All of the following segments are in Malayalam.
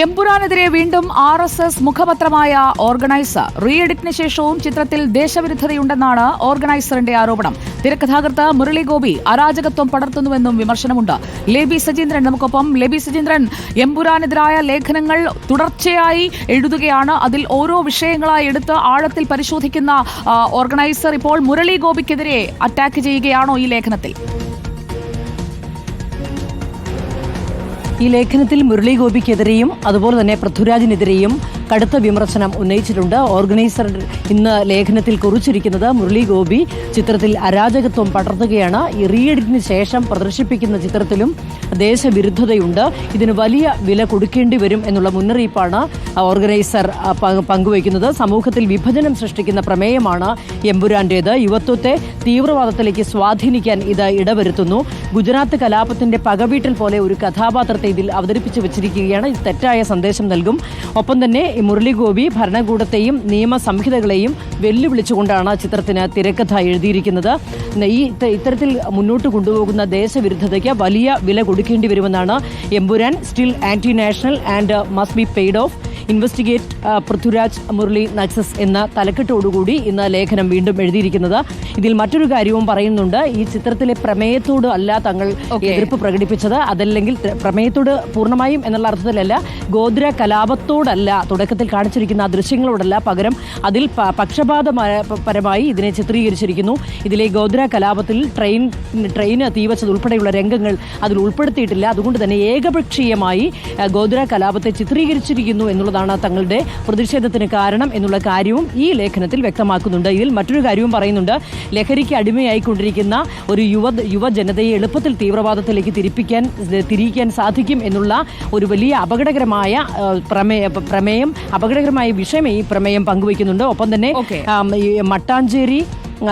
എമ്പുരാനെതിരെ വീണ്ടും ആർ എസ് എസ് മുഖപത്രമായ ഓർഗനൈസർ റീ എഡിറ്റിന് ശേഷവും ചിത്രത്തിൽ ദേശവിരുദ്ധതയുണ്ടെന്നാണ് ഓർഗനൈസറിന്റെ ആരോപണം. തിരക്കഥാകൃത്ത് മുരളി ഗോപി അരാജകത്വം പടർത്തുന്നുവെന്നും വിമർശനമുണ്ട്. ലേബി സജീന്ദ്രൻ നമുക്കൊപ്പം. ലേബി സജീന്ദ്രൻ എംപുരാനെതിരായ ലേഖനങ്ങൾ തുടർച്ചയായി എഴുതുകയാണ്. അതിൽ ഓരോ വിഷയങ്ങളായി എടുത്ത് ആഴത്തിൽ പരിശോധിക്കുന്ന ഓർഗനൈസർ ഇപ്പോൾ മുരളി ഗോപിക്കെതിരെ അറ്റാക്ക് ചെയ്യുകയാണോ ഈ ലേഖനത്തിൽ? ഈ ലേഖനത്തിൽ മുരളി ഗോപിക്കെതിരെയും അതുപോലെ തന്നെ പൃഥ്വിരാജിനെതിരെയും കടുത്ത വിമർശനം ഉന്നയിച്ചിട്ടുണ്ട്. ഓർഗനൈസർ ഇന്ന് ലേഖനത്തിൽ കുറിച്ചിരിക്കുന്നത് മുരളി ഗോപി ചിത്രത്തിൽ അരാജകത്വം പടർത്തുകയാണ്. ഈ റീഎഡിറ്റിന് ശേഷം പ്രദർശിപ്പിക്കുന്ന ചിത്രത്തിലും ദേശവിരുദ്ധതയുണ്ട്. ഇതിന് വലിയ വില കൊടുക്കേണ്ടി വരും എന്നുള്ള മുന്നറിയിപ്പാണ് ഓർഗനൈസർ പങ്കുവയ്ക്കുന്നത്. സമൂഹത്തിൽ വിഭജനം സൃഷ്ടിക്കുന്ന പ്രമേയമാണ് എമ്പുരാന്റേത്. യുവത്വത്തെ തീവ്രവാദത്തിലേക്ക് സ്വാധീനിക്കാൻ ഇത് ഇടവരുത്തുന്നു. ഗുജറാത്ത് കലാപത്തിന്റെ പകവീട്ടിൽ പോലെ ഒരു കഥാപാത്രത്തെ ഇതിൽ അവതരിപ്പിച്ചു വെച്ചിരിക്കുകയാണ്. ഇത് തെറ്റായ സന്ദേശം നൽകും. ഒപ്പം തന്നെ മുരളി ഗോപി ഭരണകൂടത്തെയും നിയമ സംഹിതകളെയും വെല്ലുവിളിച്ചുകൊണ്ടാണ് ചിത്രത്തിന് തിരക്കഥ എഴുതിയിരിക്കുന്നത്. ഈ ഇത്ത- ഇത്തരത്തിൽ മുന്നോട്ട് കൊണ്ടുപോകുന്ന ദേശവിരുദ്ധതയ്ക്ക് വലിയ വില കൊടുക്കേണ്ടി വരുമെന്നാണ് Empuraan still anti national and must be paid off investigate Prithviraj Murali nexus എന്ന തലക്കെട്ടോടുകൂടി ഇന്ന് ലേഖനം വീണ്ടും എഴുതിയിരിക്കുന്നത്. ഇതിൽ മറ്റൊരു കാര്യവും പറയുന്നുണ്ട്. ഈ ചിത്രത്തിലെ പ്രമേയത്തോട് അല്ല തങ്ങൾ. എതിർപ്പ് പ്രകടിപ്പിച്ചത്. അതല്ലെങ്കിൽ പ്രമേയത്തോട് പൂർണമായും എന്നുള്ള അർത്ഥത്തിലല്ല ഗോദ്ര കലാപത്തോടല്ല തുടക്കത്തിൽ കാണിച്ചിരിക്കുന്ന ആ ദൃശ്യങ്ങളോടല്ല പകരം അതിൽ പക്ഷപാതപരമായി പരമായി ഇതിനെ ചിത്രീകരിച്ചിരിക്കുന്നു. ഇതിലെ ഗോദ്ര കലാപത്തിൽ ട്രെയിൻ ട്രെയിന് തീവച്ചത് ഉൾപ്പെടെയുള്ള രംഗങ്ങൾ അതിൽ ഉൾപ്പെടുത്തിയിട്ടില്ല. അതുകൊണ്ട് തന്നെ ഏകപക്ഷീയമായി ഗോദ്ര കലാപത്തെ ചിത്രീകരിച്ചിരിക്കുന്നു എന്നുള്ളതാണ് തങ്ങളുടെ പ്രതിഷേധത്തിന് കാരണം എന്നുള്ള കാര്യവും ഈ ലേഖനത്തിൽ വ്യക്തമാക്കുന്നുണ്ട്. ഇതിൽ മറ്റൊരു കാര്യവും പറയുന്നുണ്ട്. ലഹരിക്ക് അടിമയായിക്കൊണ്ടിരിക്കുന്ന ഒരു യുവ യുവജനതയെ എളുപ്പത്തിൽ തീവ്രവാദത്തിലേക്ക് തിരിപ്പിക്കാൻ തിരിയിക്കാൻ സാധിക്കും എന്നുള്ള ഒരു വലിയ അപകടകരമായ പ്രമേയ പ്രമേയം അപകടകരമായ വിഷയം ഈ പ്രമേയം പങ്കുവയ്ക്കുന്നുണ്ട്. ഒപ്പം തന്നെ മട്ടാഞ്ചേരി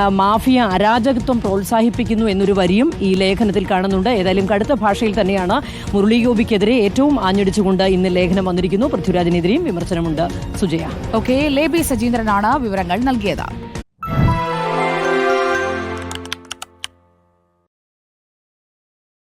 മാഫിയ അരാജകത്വം പ്രോത്സാഹിപ്പിക്കുന്നു എന്നൊരു വരിയും ഈ ലേഖനത്തിൽ കാണുന്നുണ്ട്. ഏതായാലും കടുത്ത ഭാഷയിൽ തന്നെയാണ് മുരളി ഗോപിക്കെതിരെ ഏറ്റവും ആഞ്ഞടിച്ചുകൊണ്ട് ഇന്ന് ലേഖനം വന്നിരിക്കുന്നു. പൃഥ്വിരാജിനെതിരെയും വിമർശനമുണ്ട്. സുജയ. ഓക്കെ ലേബി സജീന്ദ്രനാണ് വിവരങ്ങൾ നൽകിയത്.